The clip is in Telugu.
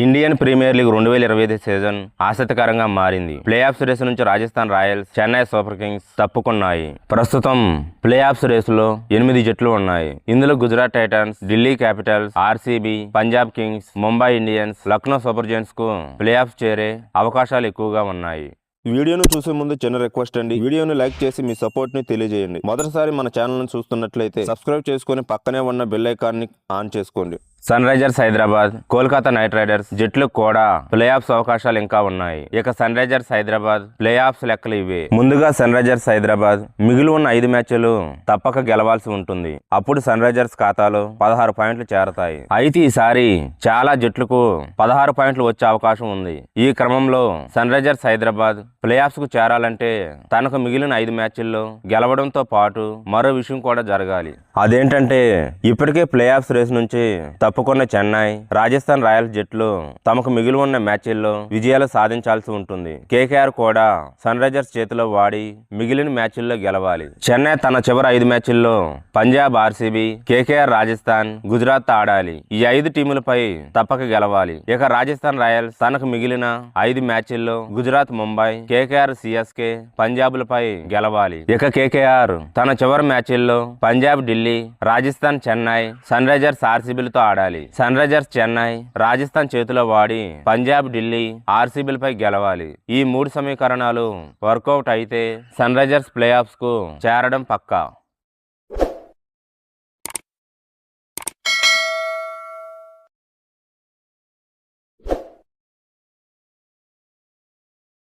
ఇండియన్ ప్రీమియర్ లీగ్ రెండు వేల ఇరవై ఐదు సీజన్ ఆసక్తికరంగా మారింది. ప్లే ఆఫ్స్ రేసు నుంచి Rajasthan Royals Chennai Super Kings తప్పుకున్నాయి. ప్రస్తుతం ప్లే ఆఫ్స్ రేసులో ఎనిమిది జట్లు ఉన్నాయి. ఇందులో Gujarat Titans Delhi Capitals RCB Punjab Kings Mumbai Indians Lucknow Super జెయింట్స్కు play offs చేరే అవకాశాలు ఎక్కువగా ఉన్నాయి. వీడియోను చూసే ముందు చిన్న రిక్వెస్ట్ అండి. వీడియోను లైక్ చేసి మీ సపోర్ట్ని తెలియజేయండి. మొదటిసారి మన ఛానల్ను చూస్తున్నట్లయితే సబ్స్క్రైబ్ చేసుకుని పక్కనే ఉన్న బెల్ ఐకాన్ ఆన్ చేసుకోండి. Sunrisers Hyderabad Kolkata Knight Riders జట్లు కూడా ప్లే ఆఫ్స్ అవకాశాలు ఇంకా ఉన్నాయి. ఇక Sunrisers Hyderabad play offs లెక్కలు ఇవి. ముందుగా సన్ రైజర్స్ హైదరాబాద్ మిగిలి ఉన్న ఐదు మ్యాచ్లు తప్పక గెలవాల్సి ఉంటుంది. అప్పుడు సన్ రైజర్స్ ఖాతాలో పదహారు పాయింట్లు చేరతాయి. అయితే ఈసారి చాలా జట్లకు పదహారు పాయింట్లు వచ్చే అవకాశం ఉంది. ఈ క్రమంలో సన్ రైజర్స్ హైదరాబాద్ ప్లే ఆఫ్స్కు చేరాలంటే తనకు మిగిలిన ఐదు మ్యాచ్ల్లో గెలవడంతో పాటు మరో విషయం కూడా జరగాలి. అదేంటంటే ఇప్పటికే ప్లే ఆఫ్స్ రేస్ నుంచి తప్పు తప్పుకున్న చెన్నై రాజస్థాన్ రాయల్స్ జట్లు తమకు మిగిలి ఉన్న మ్యాచ్ల్లో విజయాలు సాధించాల్సి ఉంటుంది. కేకేఆర్ కూడా సన్ రైజర్స్ చేతిలో వాడి మిగిలిన మ్యాచ్ల్లో గెలవాలి. చెన్నై తన చివరి ఐదు మ్యాచ్ల్లో పంజాబ్ ఆర్సీబీ కేకేఆర్ రాజస్థాన్ గుజరాత్ ఆడాలి. ఈ ఐదు టీములపై తప్పక గెలవాలి. ఇక రాజస్థాన్ రాయల్స్ తనకు మిగిలిన ఐదు మ్యాచ్ల్లో గుజరాత్ ముంబై కేకేఆర్ సిఎస్కే పంజాబ్లపై గెలవాలి. ఇక కేకేఆర్ తన చివరి మ్యాచ్ల్లో పంజాబ్ ఢిల్లీ రాజస్థాన్ చెన్నై సన్ రైజర్స్ ఆర్సీబీలతో ఆడాలి. సన్ రైజర్స్ చెన్నై రాజస్థాన్ చేతిలో వాడి పంజాబ్ ఢిల్లీ ఆర్సీబీలపై గెలవాలి. ఈ మూడు సమీకరణాలు వర్కౌట్ అయితే సన్ రైజర్స్ ప్లే ఆఫ్స్కు చేరడం పక్కా.